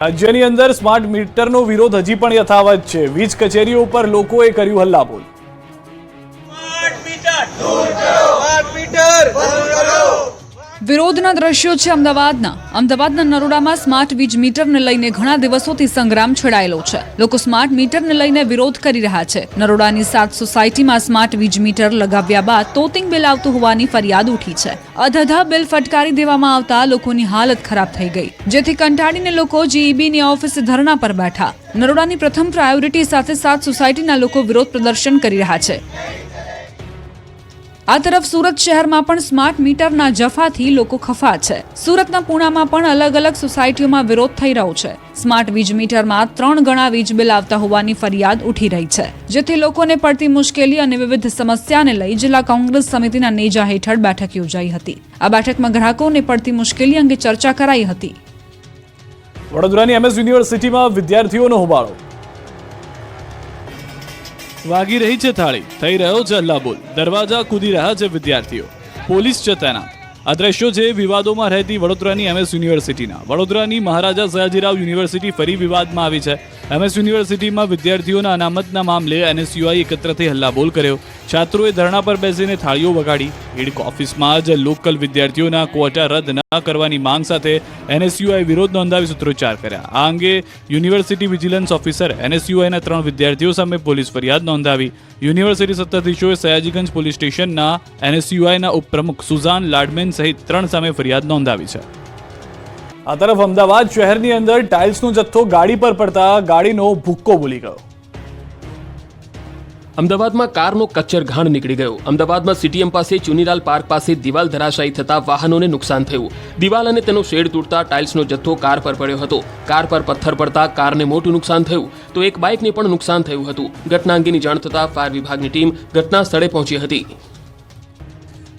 રાજ્યની અંદર સ્માર્ટ મીટરનો વિરોધ હજી પણ યથાવત છે. વીજ કચેરીઓ પર લોકોએ કર્યું હલ્લાબોલ. વિરોધના દ્રશ્યો છે અમદાવાદના. અમદાવાદના નરોડામાં સ્માર્ટ વીજ મીટરને લઈને ઘણા દિવસોથી સંગ્રામ છેડાયેલો છે. લોકો સ્માર્ટ મીટરને લઈને વિરોધ કરી રહ્યા છે. નરોડાની સાત સોસાયટીમાં સ્માર્ટ વીજ મીટર લગાવ્યા બાદ તોતિંગ બિલ આવતું હોવાની ફરિયાદ ઉઠી છે. અધધા બિલ ફટકારી દેવામાં આવતા લોકોની હાલત ખરાબ થઈ ગઈ. જેથી કંટાળીને લોકો જીઈબીની ઓફિસે ધરણા પર બેઠા. નરોડાની પ્રથમ પ્રાયોરિટી સાથે સાત સોસાયટીના લોકો વિરોધ પ્રદર્શન કરી રહ્યા છે. આ તરફ સુરત શહેરમાં પણ સ્માર્ટ મીટરના જફાથી લોકો ખફા છે. સુરતના પૂણામાં પણ અલગ અલગ સોસાયટીઓમાં વિરોધ થઈ રહ્યો છે. સ્માર્ટ વીજ મીટરમાં ત્રણ ગણા વીજ બિલ આવતા હોવાની ફરિયાદ ઉઠી રહી છે. જેથી લોકોને પડતી મુશ્કેલી અને વિવિધ સમસ્યાને લઈ જિલ્લા કોંગ્રેસ સમિતિના નેજા હેઠળ બેઠક યોજાઈ હતી. આ બેઠકમાં ગ્રાહકોને પડતી મુશ્કેલી અંગે ચર્ચા કરાઈ હતી. વડોદરાની એમએસ યુનિવર્સિટીમાં વિદ્યાર્થીઓનો હોબાળો. વાગી રહી છે થાળી. થઈ રહ્યો છે હલ્લાબોલ દરવાજા કૂદી રહ્યા છે વિદ્યાર્થીઓ. પોલીસ છે તેના આ દ્રશ્યો છે વિવાદોમાં રહેતી વડોદરાની એમએસ યુનિવર્સિટીના. વડોદરાની મહારાજા સયાજીરાવ યુનિવર્સિટી ફરી વિવાદમાં આવી છે. એમએસ યુનિવર્સિટીમાં વિદ્યાર્થીઓના અનામતના મામલે એનએસયુઆઈ એકત્ર થઈ હલ્લાબોલ કર્યો. છાત્રોએ ધરણા પર બેસીને થાળીઓ વગાડી. હિડક ઓફિસમાં જ લોકલ વિદ્યાર્થીઓના ક્વોટા રદ ન કરવાની માંગ સાથે એનએસયુઆઈ વિરોધ નોંધાવી સૂત્રોચ્ચાર કર્યા. આ અંગે યુનિવર્સિટી વિજિલન્સ ઓફિસર એનએસયુઆઈના ત્રણ વિદ્યાર્થીઓ સામે પોલીસ ફરિયાદ નોંધાવી. યુનિવર્સિટી સત્તાધીશોએ સયાજીગંજ પોલીસ સ્ટેશનના એનએસયુઆઈના ઉપપ્રમુખ સુઝાન લાડમેન સહિત ત્રણ સામે ફરિયાદ નોંધાવી છે. આ તરફ અમદાવાદ શહેરની અંદર ટાઇલ્સનો જથ્થો ગાડી પર પડતા ગાડીનો ભૂક્કો બોલી ગયો. અમદાવાદમાં કારનો કચ્છર ઘાણ નીકળી ગયો. અમદાવાદમાં સીટીએમ પાસે ચુનીલાલ પાર્ક પાસે દિવાલ ધરાશાયી થતા વાહનોને નુકસાન થયું. દિવાલ અને તેનો શેડ તૂટતા ટાઇલ્સનો જથ્થો કાર પર પડ્યો હતો. કાર પર પથ્થર પડતા કારને મોટું નુકસાન થયું. તો એક બાઇકને પણ નુકસાન થયું હતું. ઘટના અંગેની જાણ થતાં ફાયર વિભાગની ટીમ ઘટના સ્થળે પહોંચી હતી.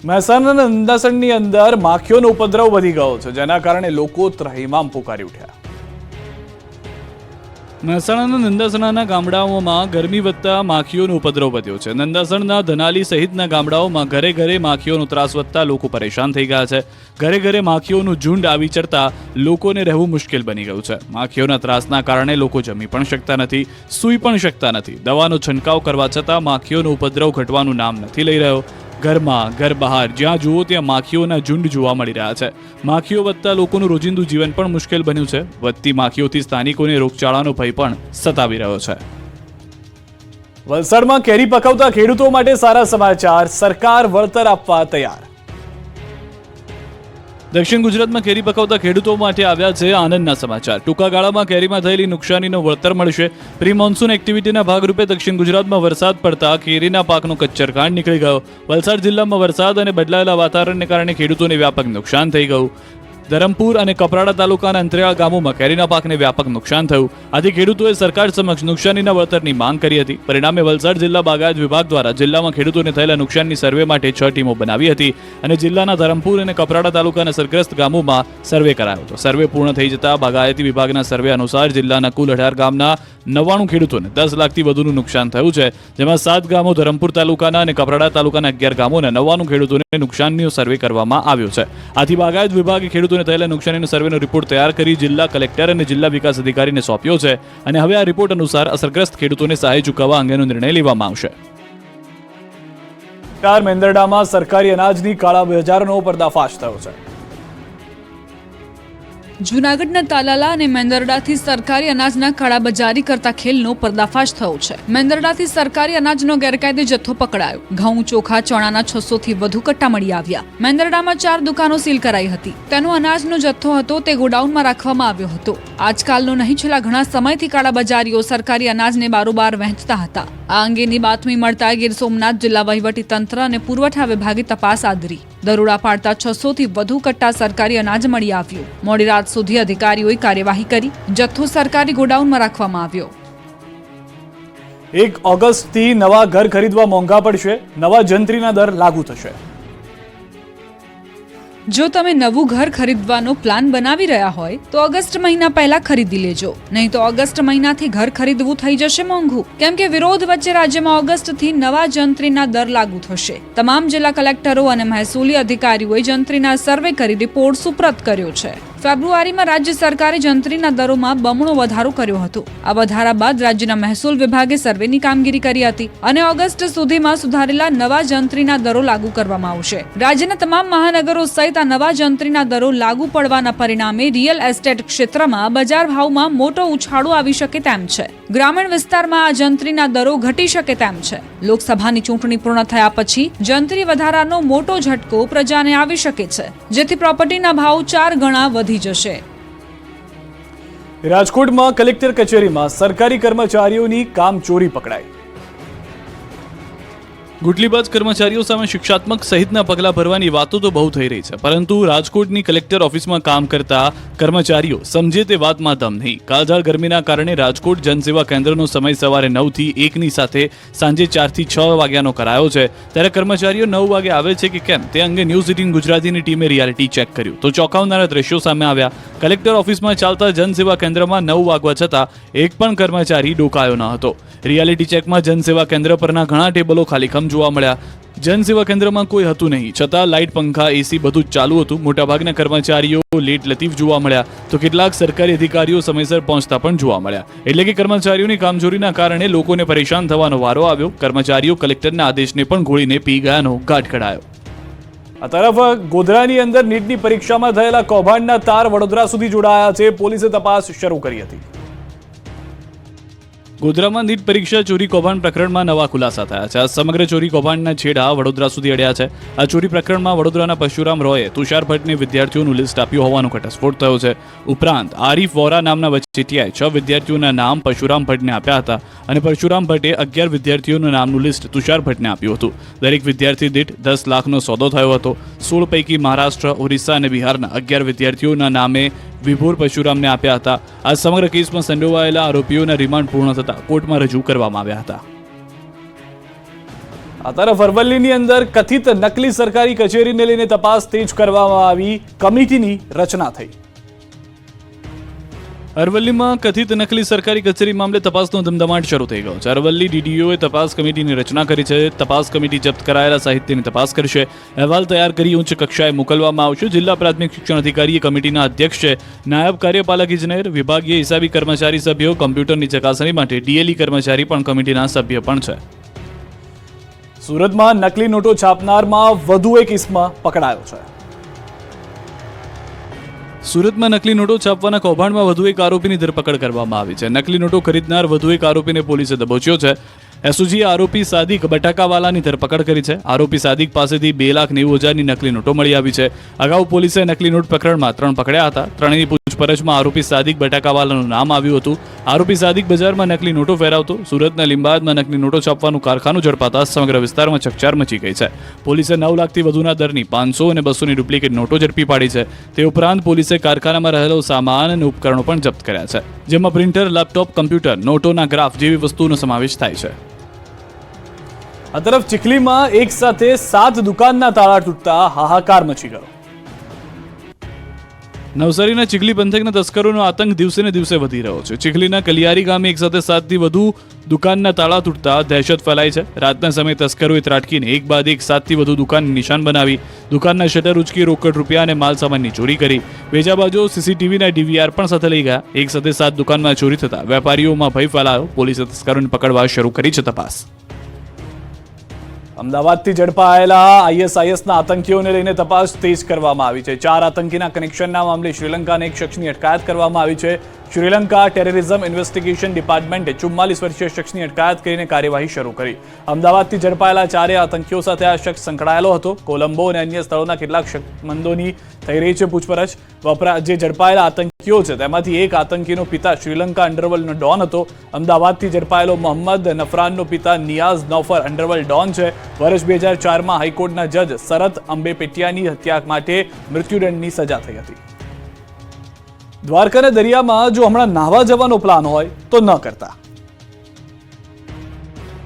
મહેસાણાના નંદાસણની અંદર માખીઓનો ઉપદ્રવ વધી ગયો છે, જેના કારણે લોકો ત્રહીમામ પુકારી ઉઠ્યા. મહેસાણાના નંદાસણાના ગામડાઓમાં ગરમી વધતા માખીઓનો ઉપદ્રવ વધ્યો છે. નંદાસણના ધનાલી સહિતના ગામડાઓમાં ઘરે ઘરે માખીઓનો ત્રાસ વધતા લોકો પરેશાન થઈ ગયા છે. ઘરે ઘરે માખીઓનું ઝુંડ આવી ચડતા લોકોને રહેવું મુશ્કેલ બની ગયું છે. માખીઓના ત્રાસના કારણે લોકો જમી પણ શકતા નથી, સૂઈ પણ શકતા નથી. દવાનો છંટકાવ કરવા છતાં માખીઓનો ઉપદ્રવ ઘટવાનું નામ નથી લઈ રહ્યો. ઘરમાં, ઘર બહાર, જ્યાં જુઓ ત્યાં માખીઓના ઝુંડ જોવા મળી રહ્યા છે. માખીઓ વધતા લોકોનું રોજિંદુ જીવન પણ મુશ્કેલ બન્યું છે. વધતી માખીઓથી સ્થાનિકોને રોગચાળાનો ભય પણ સતાવી રહ્યો છે. વલસાડમાં કેરી પકવતા ખેડૂતો માટે સારા સમાચાર. સરકાર વળતર આપવા તૈયાર. દક્ષિણ ગુજરાતમાં કેરી પકવતા ખેડૂતો માટે આવ્યા છે આનંદના સમાચાર. ટૂંકા ગાળામાં કેરીમાં થયેલી નુકસાનીનો વળતર મળશે. પ્રી મોન્સૂન એક્ટિવિટીના ભાગરૂપે દક્ષિણ ગુજરાતમાં વરસાદ પડતા કેરીના પાકનો કચ્ચરકાંડ નીકળી ગયો. વલસાડ જિલ્લામાં વરસાદ અને બદલાયેલા વાતાવરણને કારણે ખેડૂતોને વ્યાપક નુકસાન થઈ ગયું. ધરમપુર અને કપરાડા તાલુકાના અંતરિયાળ ગામોમાં કેરીના પાકને વ્યાપક નુકસાન થયું. આથી ખેડૂતોએ સરકાર સમક્ષ નુકસાનીના વળતરની માંગ કરી હતી. પરિણામે વલસાડ જિલ્લા બાગાયત વિભાગ દ્વારા જિલ્લામાં ખેડૂતોને થયેલા નુકસાનની સર્વે માટે છ ટીમો બનાવી હતી અને જિલ્લાના ધરમપુર અને કપરાડા તાલુકાના સરગ્રસ્ત ગામોમાં સર્વે કરાયો હતો. સર્વે પૂર્ણ થઈ જતા બાગાયતી વિભાગના સર્વે અનુસાર જિલ્લાના કુલ અઢાર ગામના નવ્વાણું ખેડૂતોને દસ લાખથી વધુનું નુકસાન થયું છે. જેમાં સાત ગામો ધરમપુર તાલુકાના અને કપરાડા તાલુકાના અગિયાર ગામોના નવ્વાણું ખેડૂતોને નુકસાનનો સર્વે કરવામાં આવ્યો છે. આથી બાગાયત વિભાગે ખેડૂતોને થયેલા નુકસાનીનો સર્વેનો રિપોર્ટ તૈયાર કરી જિલ્લા કલેક્ટર અને જિલ્લા વિકાસ અધિકારીને સોંપ્યો છે અને હવે આ રિપોર્ટ અનુસાર અસરગ્રસ્ત ખેડૂતોને સહાય ચૂકવવા અંગેનો નિર્ણય લેવામાં આવશે. મેંદરડામાં સરકારી અનાજની કાળા બજારનો પર્દાફાશ થયો છે. જૂનાગઢના તાલાલા અને મેંદરડાથી સરકારી અનાજના કાળાબજારી કરતા ખેલનો પર્દાફાશ થયો છે. મેંદરડાથી સરકારી અનાજનો ગેરકાયદે જથ્થો પકડાયો. ઘઉં, ચોખા, ચણાના છસો થી વધુ કટ્ટા મળી આવ્યા. મેંદરડામાં ચાર દુકાનો સીલ કરાઈ હતી. તેનો અનાજનો જથ્થો હતો તે ગોડાઉનમાં રાખવામાં આવ્યો હતો. આજકાલનો નહીં, છેલ્લા ઘણા સમયથી કાળાબજારીઓ સરકારી અનાજને બારોબાર વહેંચતા હતા. આ અંગેની બાતમી મળતા ગીર સોમનાથ જિલ્લા વહીવટી તંત્ર અને પુરવઠા વિભાગે તપાસ આદરી. દરોડા પાડતા છસો થી વધુ કટ્ટા સરકારી અનાજ મળી આવ્યું. મોડી રાત સુધી અધિકારીઓએ કાર્યવાહી કરી. જથ્થો સરકારી ગોડાઉનમાં રાખવામાં આવ્યો. એક ઓગસ્ટથી નવા ઘર ખરીદવા મોંઘા પડશે. નવા જંત્રીના દર લાગુ થશે. જો તમે નવું ઘર ખરીદવાનો પ્લાન બનાવી રહ્યા હોય તો ઓગસ્ટ મહિના પહેલા ખરીદી લેજો. નહીં તો ઓગસ્ટ મહિનાથી ઘર ખરીદવું થઈ જશે મોંઘું. કેમ કે વિરોધ વચ્ચે રાજ્યમાં ઓગસ્ટથી નવા જંત્રીના દર લાગુ થશે. તમામ જિલ્લા કલેક્ટરો અને મહેસૂલી અધિકારીઓએ જંત્રીના સર્વે કરી રિપોર્ટ સુપ્રત કર્યો છે. ફેબ્રુઆરીમાં રાજ્ય સરકારે જંત્રીના દરોમાં બમણો વધારો કર્યો હતો. આ વધારા બાદ રાજ્યના મહેસૂલ વિભાગે સર્વેની કામગીરી કરી હતી અને ઓગસ્ટ સુધીમાં સુધારેલા નવા જંત્રીના દરો લાગુ કરવામાં આવશે. રાજ્યના તમામ મહાનગરો સહિત આ નવા જંત્રીના દરો લાગુ પડવાના પરિણામે રિયલ એસ્ટેટ ક્ષેત્રમાં બજાર ભાવમાં મોટો ઉછાળો આવી શકે તેમ છે. ગ્રામીણ વિસ્તારમાં આ જંત્રીના દરો ઘટી શકે તેમ છે. લોકસભાની ચૂંટણી પૂર્ણ થયા પછી જંત્રી વધારાનો મોટો ઝટકો પ્રજાને આવી શકે છે. જેથી પ્રોપર્ટીના ભાવ ચાર ગણા વધી જશે. રાજકોટમાં કલેક્ટર કચેરીમાં સરકારી કર્મચારીઓની કામચોરી પકડાઈ. ગુટલીબાજ કર્મચારીઓ સામે શિક્ષાત્મક સહિતના પગલાં ભરવાની વાતો તો બહુ થઈ રહી છે. પરંતુ રાજકોટની કલેક્ટર ઓફિસમાં કામ કરતા કર્મચારીઓ સમજે તે વાતમાં દમ નહીં. કાળઝાળ ગરમીના કારણે રાજકોટ જનસેવા કેન્દ્રનો સમય સવારે નવથી એકની સાથે સાંજે ચારથી છ વાગ્યાનો કરાયો છે. ત્યારે કર્મચારીઓ નવ વાગે આવે છે કે કેમ તે અંગે ન્યૂઝ એટીન ગુજરાતીની ટીમે રિયાલિટી ચેક કર્યું. તો ચોંકાવનારા દ્રશ્યો સામે આવ્યા. કલેક્ટર ઓફિસમાં ચાલતા જનસેવા કેન્દ્રમાં નવ વાગવા છતાં એક પણ કર્મચારી ડોકાયો ન હતો. રિયાલિટી ચેકમાં જનસેવા કેન્દ્ર પરના ઘણા ટેબલો ખાલીખમ જોવા મળ્યા. જનસેવા કેન્દ્રમાં કોઈ હતું નહીં. છતાં લાઇટ, પંખા એસી બધું ચાલુ હતું. મોટાભાગના કર્મચારીઓ લેટ લતીફ જોવા મળ્યા. તો કેટલાક સરકારી અધિકારીઓ સમયસર પહોંચતા પણ જોવા મળ્યા. એટલે કે કર્મચારીઓની કામચોરીના કારણે લોકોને પરેશાન થવાનો વારો આવ્યો. કર્મચારીઓ કલેક્ટરના આદેશને પણ ગોળીને પી ગયાનો ગાઢ કઢાયો. આ તરફ ગોધરાની અંદર નીટની પરીક્ષામાં થયેલા કૌભાંડના તાર વડોદરા સુધી જોડાયા છે. પોલીસે તપાસ શરૂ કરી હતી. ગોધરામાં નીટ પરીક્ષા ચોરી કૌભાંડ પ્રકરણમાં નવા ખુલાસા થયા છે. આ સમગ્ર ચોરી કૌભાંડના છેડા વડોદરા સુધી અડ્યા છે. આ ચોરી પ્રકરણમાં વડોદરાના પરશુરામ રોયે તુષાર ભટ્ટને વિદ્યાર્થીઓનું લિસ્ટ આપ્યું હોવાનો ઘટસ્ફોટ થયો છે. ઉપરાંત, આરીફ વોરા નામના વચેટિયાએ છ વિદ્યાર્થીઓના નામ પરશુરામ ભટ્ટને આપ્યા હતા અને પરશુરામ ભટ્ટે અગિયાર વિદ્યાર્થીઓનું નામનું લિસ્ટ તુષાર ભટ્ટને આપ્યું હતું. દરેક વિદ્યાર્થી દીઠ દસ લાખનો સોદો થયો હતો. સોળ પૈકી મહારાષ્ટ્ર, ઓરિસ્સા અને બિહારના અગિયાર વિદ્યાર્થીઓના નામે વિભોર પરશુરામને આપ્યા હતા. આ સમગ્ર કેસમાં સંડોવાયેલા આરોપીઓના રિમાન્ડ પૂર્ણ થતા કોર્ટમાં રજૂ કરવામાં આવ્યા હતા. આ તરફ અરવલ્લીની અંદર કથિત નકલી સરકારી કચેરીને લઈને તપાસ તેજ કરવામાં આવી. કમિટીની રચના થઈ. અરવલ્લીમાં કથિત નકલી સરકારી કચેરી મામલે તપાસનો ધમધમાટ શરૂ થઈ ગયો છે. અરવલ્લી ડીડીઓએ તપાસ કમિટીની રચના કરી છે. તપાસ કમિટી જપ્ત કરાયેલા સાહિત્યની તપાસ કરશે. અહેવાલ તૈયાર કરી ઉચ્ચ કક્ષાએ મોકલવામાં આવશે. જિલ્લા પ્રાથમિક શિક્ષણ અધિકારી કમિટીના અધ્યક્ષ છે. નાયબ કાર્યપાલક ઇજનેર, વિભાગીય હિસાબી કર્મચારી સભ્યો, કમ્પ્યુટરની ચકાસણી માટે ડીએલઈ કર્મચારી પણ કમિટીના સભ્ય પણ છે. સુરતમાં નકલી નોટો છાપનારમાં વધુ એક ઇસમા પકડાયો છે. સુરતમાં નકલી નોટો છાપવાના કૌભાંડમાં વધુ એક આરોપીની ધરપકડ કરવામાં આવી છે. નકલી નોટો ખરીદનાર વધુ એક આરોપીને પોલીસે દબોચ્યો છે. એસઓજીએ આરોપી સાદિક બટાકાવાલાની ધરપકડ કરી છે. આરોપી સાદિક પાસેથી બે લાખ નેવું હજારની નકલી નોટો મળી આવી છે. અગાઉ પોલીસે નકલી નોટ પ્રકરણમાં ત્રણ પકડ્યા હતા. ત્રણેયની પૂછપરછમાં આરોપી સાદિક બટાકાવાલાનું નામ આવ્યું હતું. આરોપી સાદિક બજારમાં નકલી નોટો ફેરવતો, સુરતના લિંબાયતમાં નકલી નોટો છાપવાનું કારખાનું ઝડપાતા સમગ્ર વિસ્તારમાં ચકચાર મચી ગઈ છે. પોલીસે નવ લાખથી વધુના દરની પાંચસો અને બસોની ડુપ્લિકેટ નોટો ઝડપી પાડી છે. તે ઉપરાંત પોલીસે કારખાનામાં રહેલો સામાન અને ઉપકરણો પણ જપ્ત કર્યા છે, જેમાં પ્રિન્ટર, લેપટોપ, કમ્પ્યુટર, નોટોના ગ્રાફ જેવી વસ્તુઓનો સમાવેશ થાય છે. આ તરફ ચીખલીમાં એક સાથે સાત દુકાનના તાળા તૂટતા હાહાકાર મચી ગયો. નવસારીના ચીખલી પંથકના તસ્કરોનો આતંક દિવસે ને દિવસે વધી રહ્યો છે. ચીખલીના કલિયારી ગામે એક સાથે સાતથી વધુ દુકાનના તાળા તૂટતા દહેશત ફેલાઈ છે. રાતના સમયે તસ્કરોએ ત્રાટકીને એક બાદ એક સાતથી વધુ દુકાન નિશાન બનાવી દુકાનના શટર ઉચકી રોકડ રૂપિયા અને માલ સામાનની ચોરી કરી. વેજાબાજો સીસીટીવીના ડીવીઆર પણ સાથે લઈ ગયા. એક સાથે સાત દુકાનમાં ચોરી થતા વેપારીઓમાં ભય ફેલાયો. પોલીસે તસ્કરોને પકડવા શરૂ કરી છે તપાસ. અમદાવાદથી ઝડપાયેલા આઈએસઆઈએસના આતંકીઓને લઈને તપાસ તેજ કરવામાં આવી છે. ચાર આતંકીના કનેક્શનના મામલે શ્રીલંકાના એક શખ્સની અટકાયત કરવામાં આવી છે. શ્રીલંકા ટેરરિઝમ ઇન્વેસ્ટિગેશન ડિપાર્ટમેન્ટે ચુમ્માલીસ વર્ષીય શખ્સની અટકાયત કરીને કાર્યવાહી શરૂ કરી. અમદાવાદથી ઝડપાયેલા ચારે આતંકીઓ સાથે આ શખ્સ સંકળાયેલો હતો. કોલંબો અને અન્ય સ્થળોના કેટલાક શકમંદોની થઈ રહી છે પૂછપરછ. વપરા, જે ઝડપાયેલા આતંકીઓ છે, તેમાંથી એક આતંકીનો પિતા શ્રીલંકા અંડરવર્લ્ડનો ડોન હતો. અમદાવાદથી ઝડપાયેલો મોહમ્મદ નફરાનનો પિતા નિયાઝ નૌફર અંડરવર્લ્ડ ડોન છે. વર્ષ બે હજાર ચારમાં હાઈકોર્ટના જજ શરત અંબે પેટિયાની હત્યા માટે મૃત્યુદંડની સજા થઈ હતી. દ્વારકાના દરિયામાં જો હમણાં નાહવા જવાનો પ્લાન હોય તો ન કરતા.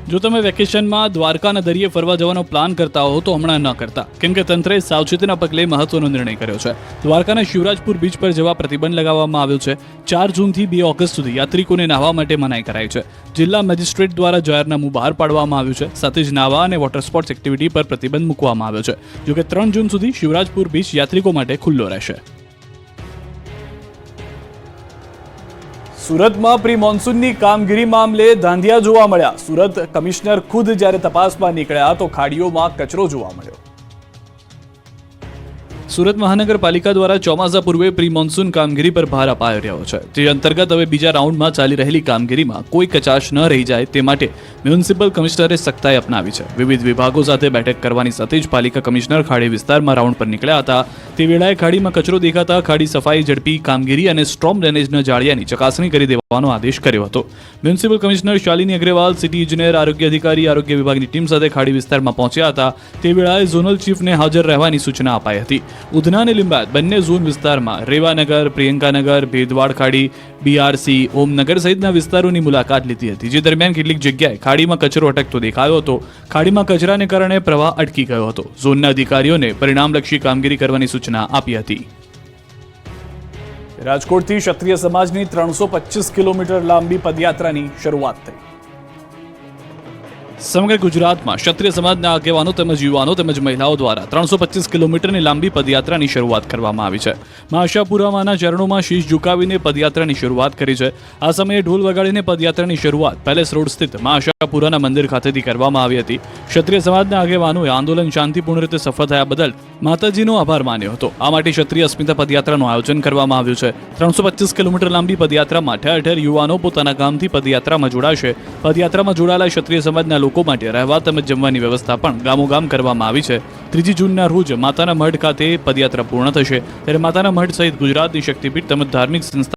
જો તમે વેકેશનમાં દ્વારકાના દરિયે ફરવા જવાનો પ્લાન કરતા હો તો હમણાં ન કરતા. કેમ કે તંત્રએ સાવચેતીના પગલે મહત્વનો નિર્ણય કર્યો છે. દ્વારકાના શિવરાજપુર બીચ પર જવા પ્રતિબંધ લગાવવામાં આવ્યો છે. ચાર જૂનથી બે ઓગસ્ટ સુધી યાત્રિકોને નાહવા માટે મનાઈ કરાઈ છે. જિલ્લા મેજિસ્ટ્રેટ દ્વારા જાહેરનામું બહાર પાડવામાં આવ્યું છે. સાથે જ નાહવા અને વોટર સ્પોર્ટ્સ એક્ટિવિટી પર પ્રતિબંધ મૂકવામાં આવ્યો છે. જોકે ત્રણ જૂન સુધી શિવરાજપુર બીચ યાત્રિકો માટે ખુલ્લો રહેશે. સુરતમાં પ્રી મોન્સૂનની કામગીરી મામલે ધાંધિયા જોવા મળ્યા. સુરત કમિશનર ખુદ જ્યારે તપાસમાં નીકળ્યા તો ખાડીઓમાં કચરો જોવા મળ્યો. સુરત મહાનગરપાલિકા દ્વારા ચોમાસા પૂર્વે પ્રી મોન્સૂન કામગીરી પર ભાર અપાઈ રહ્યો છે. તે અંતર્ગત હવે બીજા રાઉન્ડમાં ચાલી રહેલી કામગીરીમાં કોઈ કચાશ ન રહી જાય તે માટે મ્યુનિસિપલ કમિશનરે સખ્તાઈ અપનાવી છે. વિવિધ વિભાગો સાથે બેઠક કરવાની સાથે જ પાલિકા કમિશનર ખાડી વિસ્તારમાં રાઉન્ડ પર નીકળ્યા હતા. તે વેળાએ ખાડીમાં કચરો દેખાતા ખાડી સફાઈ ઝડપી કામગીરી અને સ્ટ્રોમ ડ્રેનેજના જાળિયાની ચકાસણી કરી દેવાનો આદેશ કર્યો હતો. Municipal commissioner Shalini Agrawal, city ઇજનેર, આરોગ્ય અધિકારી, આરોગ્ય વિભાગની ટીમ સાથે ખાડી વિસ્તારમાં પહોંચ્યા હતા. તે વેળાએ ઝોનલ ચીફને હાજર રહેવાની સૂચના અપાઈ હતી. ઉધના અને લિંબાયત. બંને ઝોન વિસ્તારમાં રેવાનગર, પ્રિયંકાનગર, ભેદવાડ ખાડી, બીઆરસી, ઓમનગર સહિતના વિસ્તારોની મુલાકાત લીધી હતી, જે દરમિયાન કેટલીક જગ્યાએ ખાડીમાં કચરો અટકતો દેખાયો હતો. ખાડીમાં કચરાને કારણે પ્રવાહ અટકી ગયો હતો. ઝોનના અધિકારીઓને પરિણામલક્ષી કામગીરી કરવાની સૂચના આપી હતી. રાજકોટથી ક્ષત્રિય સમાજની ત્રણસો કિલોમીટર લાંબી પદયાત્રાની શરૂઆત થઈ. સમગ્ર ગુજરાતમાં ક્ષત્રિય સમાજના આગેવાનો તેમજ યુવાનો તેમજ મહિલાઓ દ્વારા ત્રણસો પચીસ કિલોમીટરની લાંબી પદયાત્રાની શરૂઆત કરવામાં આવી છે. મા ચરણોમાં શીશ ઝુકાવીને પદયાત્રાની શરૂઆત કરી છે. આ સમયે ઢોલ વગાડીને પદયાત્રાની શરૂઆત પેલેસ રોડ સ્થિત મા આશાપુરાના મંદિર ખાતેથી કરવામાં આવી હતી. ક્ષત્રિય સમાજના આગેવાનોએ આંદોલન શાંતિપૂર્ણ રીતે સફળ થયા બદલ માતાજીનો આભાર માન્યો હતો. આ માટે ક્ષત્રિય અસ્મિતા પદયાત્રાનું આયોજન કરવામાં આવ્યું છે. ત્રણસો પચીસ કિલોમીટર લાંબી પદયાત્રામાં ઠેર ઠેર યુવાનો પોતાના ગામથી પદયાત્રામાં જોડાશે. પદયાત્રામાં જોડાયેલા ક્ષત્રિય સમાજના લોકો માટે રહેવા તેમજ જમવાની વ્યવસ્થા પણ ગામોગામ કરવામાં આવી છે. ત્રીજી જૂનના રોજ માતાના મઢ ખાતે પદયાત્રા પૂર્ણ થશે. ત્યારે માતાના મઢ સહિત ગુજરાતની શક્તિપીઠ તેમજ ધાર્મિક સંસ્થા